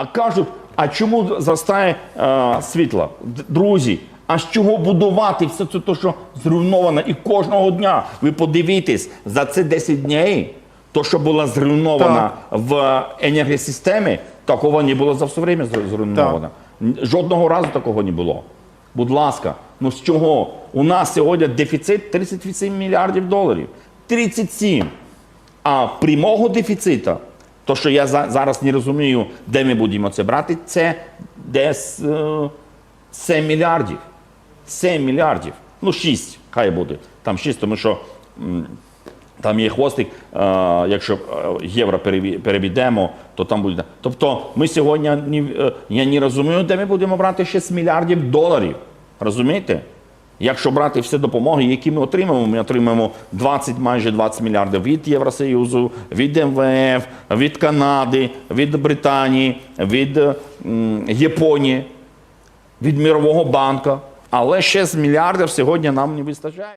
А кажуть, а чому зростає е, світло? Друзі, а з чого будувати все це, то, що зруйновано? І кожного дня ви подивитесь за ці 10 днів, то, що було зруйновано Так. в енергосистемі, такого не було за все время зру- зруйновано. Н- Жодного разу такого не було. Будь ласка, ну з чого? У нас сьогодні дефіцит 38 мільярдів доларів. 37. А прямого дефіцита, то що я зараз не розумію, де ми будемо це брати, це десь е, 7 мільярдів. 7 мільярдів. Ну, 6, хай буде. Там 6, тому що там є хвостик, е, якщо е, євро переведемо, то там буде. Тобто ми сьогодні е, я не розумію, де ми будемо брати 6 мільярдів доларів. Розумієте? Якщо брати всі допомоги, які ми отримаємо, ми отримаємо 20, майже 20 мільярдів від Євросоюзу, від МВФ, від Канади, від Британії, від Японії, від Мирового банку. Але 6 мільярдів сьогодні нам не вистачає.